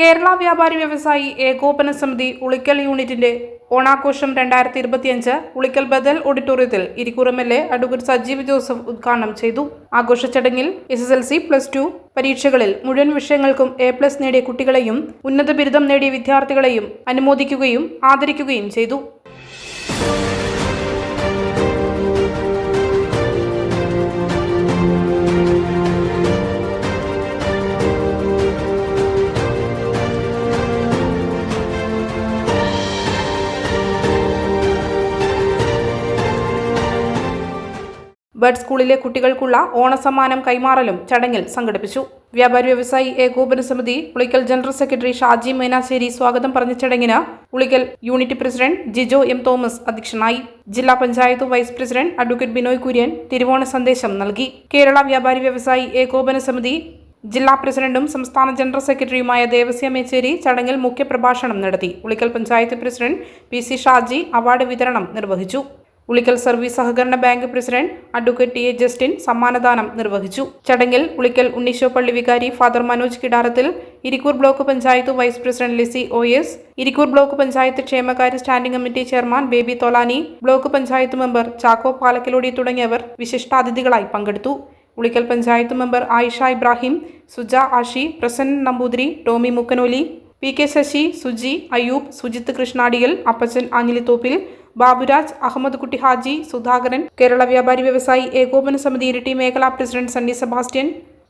കേരള വ്യാപാരി വ്യവസായി ഏകോപന സമിതി ഉളിക്കൽ യൂണിറ്റിന്റെ ഓണാഘോഷം രണ്ടായിരത്തി ഇരുപത്തിയഞ്ച് ഉളിക്കൽ ബദൽ ഓഡിറ്റോറിയത്തിൽ Irikkur M L A advocate Sajeev Joseph ഉദ്ഘാടനം ചെയ്തു. ആഘോഷ ചടങ്ങിൽ S S L C plus two പരീക്ഷകളിൽ മുഴുവൻ വിഷയങ്ങൾക്കും എ പ്ലസ് നേടിയ കുട്ടികളെയും ഉന്നത ബിരുദം നേടിയ വിദ്യാർത്ഥികളെയും അനുമോദിക്കുകയും ആദരിക്കുകയും ചെയ്തു. ബഡ് സ്കൂളിലെ കുട്ടികൾക്കുള്ള ഓണസമ്മാനം കൈമാറലും ചടങ്ങിൽ സംഘടിപ്പിച്ചു. വ്യാപാരി വ്യവസായി ഏകോപന സമിതി ഉളിക്കൽ ജനറൽ സെക്രട്ടറി ഷാജി മൈനാശ്ശേരി സ്വാഗതം പറഞ്ഞ ചടങ്ങിന് Ulikkal unit president Jijo M Thomas അധ്യക്ഷനായി. ജില്ലാ panchayat vice president advocate Binoy Kurian തിരുവോണ സന്ദേശം നൽകി. കേരള വ്യാപാരി വ്യവസായി ഏകോപന സമിതി ജില്ലാ പ്രസിഡന്റും സംസ്ഥാന ജനറൽ സെക്രട്ടറിയുമായ ദേവസ്യ മേച്ചേരി ചടങ്ങിൽ മുഖ്യപ്രഭാഷണം നടത്തി. Ulikkal panchayat president P. C. Shaji award വിതരണം നിർവഹിച്ചു. ഉളിക്കൽ സർവീസ് സഹകരണ bank president advocate T A Justin സമ്മാനദാനം നിർവഹിച്ചു. ചടങ്ങിൽ ഉളിക്കൽ ഉണ്ണീശോ പള്ളി വികാരി father Manoj Kidarathil Irikkur block panchayat vice president Lissy O S Irikkur block panchayat ക്ഷേമകാര്യ standing committee chairman Baby Tholani block panchayat member Chacko Palakkalody തുടങ്ങിയവർ വിശിഷ്ടാതിഥികളായി പങ്കെടുത്തു. Ulikkal panchayat member Ayisha Ibrahim Suja Ashi Prasanna Namboothiri Tomy Mukkanoli P K Sasi Suji Ayyoob Sujith Krishnadiyil Appachan Anjilithoppil Baburaj Ahammed Kutty Haji Sudhakaran Kerala വ്യാപാരി വ്യവസായി ഏകോപന സമിതി ഇരിട്ടി മേഖലാ president Sunny Sebastian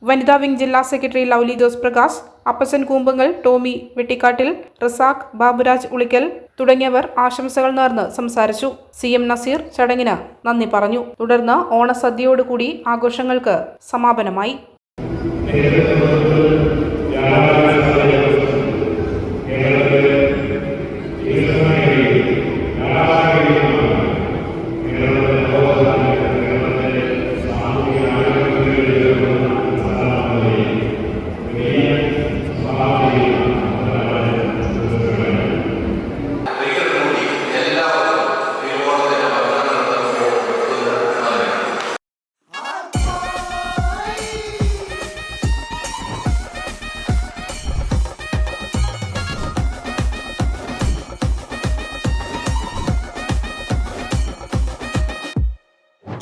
വനിതാ wing ജില്ലാ secretary Lovely Jose Prakash Appasan Koombangal Tommy Vettikkattil Razak Baburaj Ulikkal തുടങ്ങിയവർ ആശംസകൾ നേർന്ന് സംസാരിച്ചു. സി എം നസീർ ചടങ്ങിന് നന്ദി പറഞ്ഞു. തുടർന്ന് ഓണസദ്യയോടുകൂടി ആഘോഷങ്ങൾക്ക് സമാപനമായി.